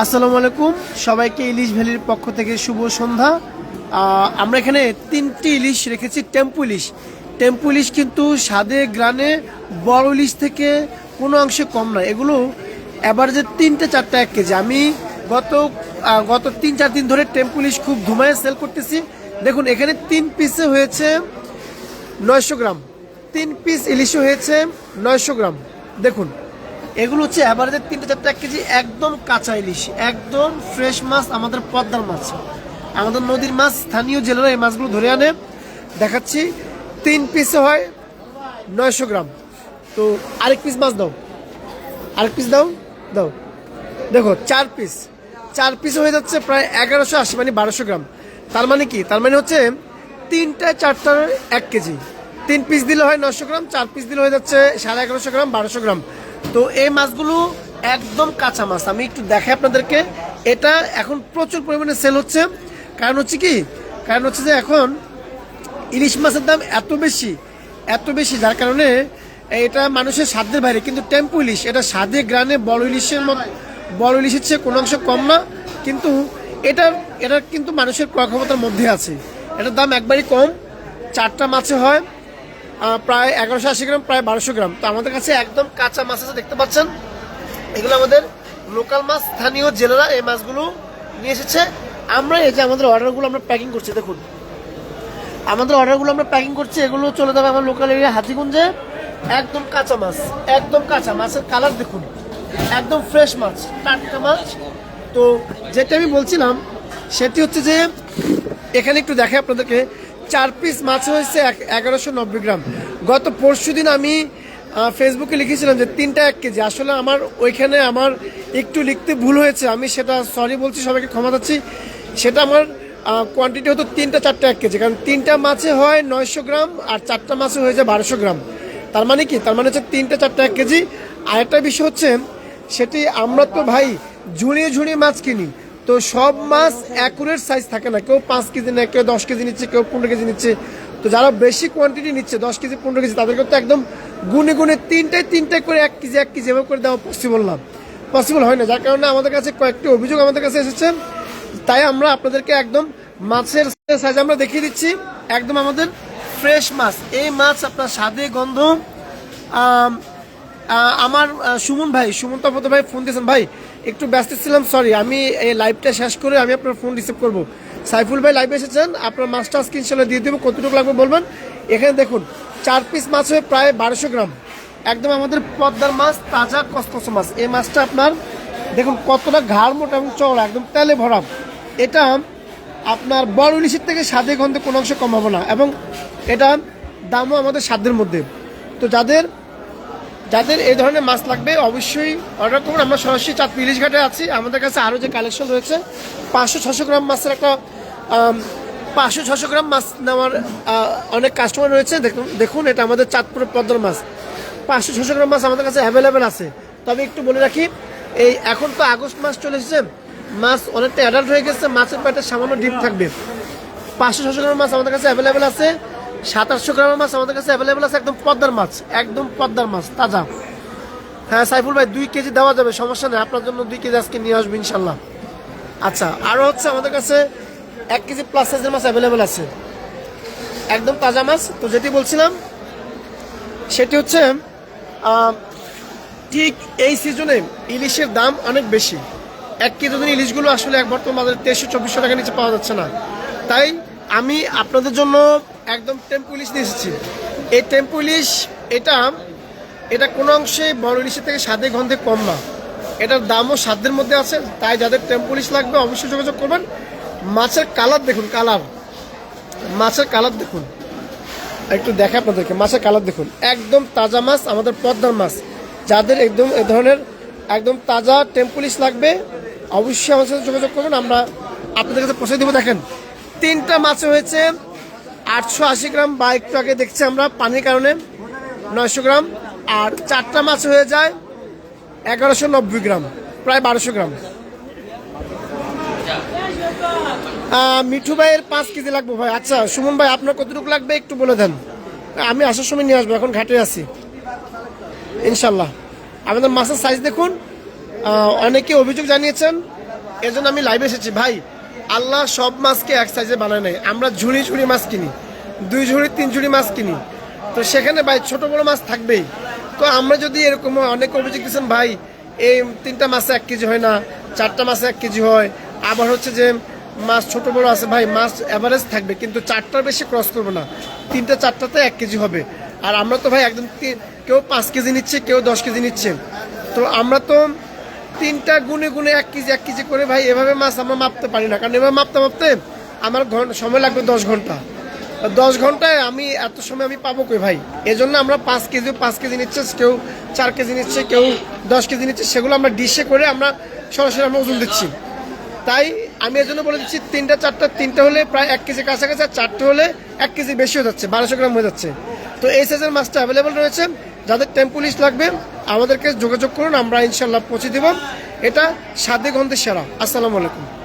আসসালামু আলাইকুম। সবাইকে ইলিশ ভ্যালির পক্ষ থেকে শুভ সন্ধ্যা। আমরা এখানে তিনটি ইলিশ রেখেছি, টেম্পু ইলিশ। টেম্পু ইলিশ কিন্তু স্বাদে গ্রানে বড় ইলিশ থেকে কোনো অংশে কম নয়। এগুলো অ্যাভারেজে তিনটে, চারটে, এক কেজি। আমি গত গত তিন, চার দিন ধরে টেম্পু ইলিশ খুব ধুমায় সেল করতেছি। দেখুন, এখানে তিন পিসে হয়েছে নয়শো গ্রাম। তিন পিস ইলিশও হয়েছে নয়শো গ্রাম। দেখুন এগুলো হচ্ছে অ্যাভারেজের তিনটে চারটে এক কেজি, একদম কাঁচা ইলিশ, একদম ফ্রেশ মাছ, আমাদের পদ্মার মাছ। আমাদের নদীর মাছ, স্থানীয় জেলেরা এই মাছগুলো ধরে আনে। দেখাচ্ছি, তিন পিসে হয় নয়শো গ্রাম। তো আরেক পিস মাছ দাও। আরেক পিস দাও দাও। দেখো, চার পিস চার পিস হয়ে যাচ্ছে প্রায় এগারোশো আশি মানে বারোশো গ্রাম। তার মানে কি? তার মানে হচ্ছে তিনটা চারটার এক কেজি। তিন পিস দিলে হয় নশো গ্রাম, চার পিস দিলে হয়ে যাচ্ছে সাড়ে এগারোশো গ্রাম, বারোশো গ্রাম। তো এই মাছগুলো একদম কাঁচা মাছ। আমি একটু দেখাই আপনাদেরকে। এটা এখন প্রচুর পরিমাণে সেল হচ্ছে। কারণ হচ্ছে কি? কারণ হচ্ছে যে এখন ইলিশ মাছের দাম এত বেশি এত বেশি, যার কারণে এটা মানুষের সাধ্যের বাইরে। কিন্তু টেম্পু ইলিশ, এটা স্বাদে গ্রানে বড় ইলিশের মতো, বড় ইলিশের চেয়ে কোনো অংশ কম না। কিন্তু এটা এটা কিন্তু মানুষের ক্রয় ক্ষমতার মধ্যে আছে। এটার দাম একবারই কম। চারটা মাছে হয়। প্রায় এগারোশো আশি গ্রাম, প্রায় বারোশো গ্রাম। তো আমাদের কাছে একদম কাঁচা মাছ আছে, দেখতে পাচ্ছেন? এগুলো আমাদের লোকাল মাছ, স্থানীয় জেলেরা এই মাছগুলো নিয়ে এসেছে। আমরা এই যে আমাদের অর্ডারগুলো আমরা প্যাকিং করছি, দেখুন। আমাদের অর্ডারগুলো আমরা প্যাকিং করছি, এগুলো চলে যাবে আমার লোকাল এরিয়া হাতিগুঞ্জে। একদম কাঁচা মাছ, একদম কাঁচা। মাছের কালার দেখুন, একদম ফ্রেশ মাছ, টাটকা মাছ। তো যেটা আমি বলছিলাম, সেটি হচ্ছে যে, এখানে একটু দেখে আপনাদেরকে চার পিস মাছ হয়েছে এগারোশো নব্বই গ্রাম। গত পরশু দিন আমি ফেসবুকে লিখেছিলাম যে তিনটা এক কেজি। আসলে আমার ওইখানে আমার একটু লিখতে ভুল হয়েছে। আমি সেটা সরি বলছি, সবাইকে ক্ষমা চাচ্ছি। সেটা আমার কোয়ান্টিটি হতো তিনটা, চারটা এক কেজি। কারণ তিনটা মাছে হয় নয়শো গ্রাম আর চারটা মাছে হয়ে যায় বারোশো গ্রাম। তার মানে কি? তার মানে হচ্ছে তিনটা, চারটা এক কেজি। আরেকটা বিষয় হচ্ছে, সেটি আমরা তো ভাই ঝুড়িয়ে ঝুড়িয়ে মাছ কিনি। তো সব মাছ অ্যাকুরেট সাইজ থাকে না। কেউ পাঁচ কেজি নেয়, কেউ দশ কেজি নিচ্ছে, কেউ পনেরো কেজি নিচ্ছে। তো যারা বেশি কোয়ান্টিটি নিচ্ছে, দশ কেজি, পনেরো কেজি, তাদেরকে তো একদম গুনে গুনে তিনটায় তিনটায় করে এক কেজি এক কেজি এভাবে করে দেওয়া পসিবল না। পসিবল হয় না। যার কারণে আমাদের কাছে কয়েকটি অভিযোগ আমাদের কাছে এসেছে। তাই আমরা আপনাদেরকে একদম মাছের সাইজ আমরা দেখিয়ে দিচ্ছি। একদম আমাদের ফ্রেশ মাছ। এই মাছ আপনার স্বাদে, গন্ধ আমার সুমন ভাই, সুমন তপত ভাই ফোন দিয়েছেন। ভাই একটু ব্যস্ত ছিলাম সরি আমি এই লাইভটা শেষ করে আমি আপনার ফোন রিসিভ করব। সাইফুল ভাই লাইভে এসেছেন, আপনার মাছটা স্ক্রিনশটে দিয়ে দেবো, কতটুকু লাগবে বলবেন? এখানে দেখুন, চার পিস মাছ হয়ে প্রায় বারোশো গ্রাম। একদম আমাদের পদ্মার মাছ, তাজা কসকস মাছ। এই মাছটা আপনার, দেখুন কতটা ঘাড় মোটা এবং চওড়া, একদম তেলে ভরা। এটা আপনার বড় ইলিশের থেকে স্বাদে গন্ধে কোনো অংশ কম হবে না এবং এটা দামও আমাদের সাধ্যের মধ্যে। তো যাদের যাদের এই ধরনের মাছ লাগবে, অবশ্যই অর্ডার করুন। আমরা সরাসরি চাঁদ ইলিশ ঘাটে আছি। আমাদের কাছে আরও যে কালেকশন রয়েছে, পাঁচশো ছশো গ্রাম মাছের একটা পাঁচশো ছশো গ্রাম মাছ নেওয়ার অনেক কাস্টমার রয়েছে। দেখুন দেখুন, এটা আমাদের চাঁদপুরের পদ্মার মাছ। পাঁচশো ছশো গ্রাম মাছ আমাদের কাছে অ্যাভেলেবেল আছে। তবে একটু বলে রাখি, এই এখন তো আগস্ট মাস চলে এসেছে। মাছ অনেকটা অ্যাডাল্ট হয়ে গেছে, মাছের পেটে সামান্য ডিপ থাকবে। পাঁচশো ছশো গ্রাম মাছ আমাদের কাছে অ্যাভেলেবেল আছে। সাতাশশো গ্রামের মাছ আমাদের কাছে অ্যাভেলেবেল আছে, একদম পদ্মার মাছ, একদম পদ্মার মাছ, তাজা। হ্যাঁ সাইফুল ভাই, দুই কেজি দেওয়া যাবে, সমস্যা নেই, আপনার জন্য দুই কেজি আজকে নিয়ে আসব ইনশাল্লাহ। আচ্ছা আরও হচ্ছে আমাদের কাছে এক কেজি প্লাস সাইজের মাছ অ্যাভেলেবেল আছে। একদম তাজা মাছ, তো যেটি বলছিলাম, সেটি হচ্ছে ঠিক এই সিজনে ইলিশের দাম অনেক বেশি। এক কেজি দিন ইলিশগুলো আসলে এক বর্তমান বাজারে তেইশশো, চব্বিশশো টাকা নিচে পাওয়া যাচ্ছে না। তাই আমি আপনাদের জন্য একদম টেম্পু ইলিশ নিয়ে এসেছি। এই টেম্পু ইলিশ এটা এটা কোনো অংশে বড় ইলিশের থেকে স্বাদে গন্ধে কম না। এটার দামও সাধ্যের মধ্যে আছে, তাই যাদের টেম্পু ইলিশ লাগবে অবশ্যই যোগাযোগ করবেন। মাছের কালার দেখুন কালার মাছের কালার দেখুন। একটু দেখা আপনাদেরকে, মাছের কালার দেখুন। একদম তাজা মাছ, আমাদের পদ্মার মাছ। যাদের একদম এ ধরনের একদম তাজা টেম্পুলিশ লাগবে, অবশ্যই আমার সাথে যোগাযোগ করবেন আমরা আপনাদের কাছে পৌঁছে দেবো, দেখেন। তিনটা মাছ হয়েছে আটশো আশি গ্রাম বা একটু আগে দেখছি আমরা পানির কারণে, নয়শো গ্রাম। আর চারটা মাছ হয়ে যায় এগারোশো নব্বই গ্রাম, প্রায় বারোশো গ্রাম। মিঠু ভাইয়ের পাঁচ কেজি লাগবে ভাই। আচ্ছা সুমন ভাই, আপনার কতটুকু লাগবে একটু বলে দেন। আমি আসার সময় নিয়ে আসব, এখন ঘাটে আছি। ইনশাল্লাহ। আমাদের মাছের সাইজ দেখুন অনেকে অভিযোগ জানিয়েছেন, এজন্য আমি লাইভে এসেছি। ভাই আল্লাহ সব মাছকে এক সাইজে বানায় নাই আমরা ঝুড়ি ঝুড়ি মাছ কিনি, দুই ঝুড়ি, তিন ঝুড়ি মাছ কিনি। তো সেখানে ভাই ছোট বড় মাছ থাকবেই। তো আমরা যদি এরকম অনেক অভিযোগ দিচ্ছেন ভাই, এই তিনটা মাছে এক কেজি হয় না, চারটা মাছে এক কেজি হয়। আবার হচ্ছে যে মাছ ছোট বড় আছে, ভাই, মাছ অ্যাভারেজ থাকবে, কিন্তু চারটার বেশি ক্রস করবে না। তিনটা চারটাতে এক কেজি হবে। আর আমরা তো ভাই একদম কেউ পাঁচ কেজি নিচ্ছে, কেউ দশ কেজি নিচ্ছে। তো আমরা তো তিনটা গুনে গুনে এক কেজি এক কেজি করে ভাই, এভাবে মাছ আমরা মাপতে পারি না। কারণ এভাবে মাপতে মাপতে আমার সময় লাগবে দশ ঘণ্টা। দশ ঘন্টায় আমি এত সময় আমি পাবো কই ভাই? এজন্য আমরা পাঁচ কেজি পাঁচ কেজি নিচ্ছে, কেউ চার কেজি নিচ্ছে, কেউ দশ কেজি নিচ্ছে, সেগুলো আমরা ডিশে করে আমরা সরাসরি আমরা ওজন দিচ্ছি। তাই আমি এর জন্য বলে দিচ্ছি, তিনটা, চারটা, তিনটা হলে প্রায় এক কেজি কাছাকাছি, আর চারটে হলে এক কেজি বেশি হয়ে যাচ্ছে, বারোশো গ্রাম হয়ে যাচ্ছে। তো এই সাইজের মাছটা অ্যাভেলেবল রয়েছে। যাদের টেম্পু লিস্ট লাগবে আমাদেরকে যোগাযোগ করুন আমরা ইনশাল্লাহ পৌঁছে দেব। এটা সাদে গন্ধে সেরা। আসসালামু আলাইকুম।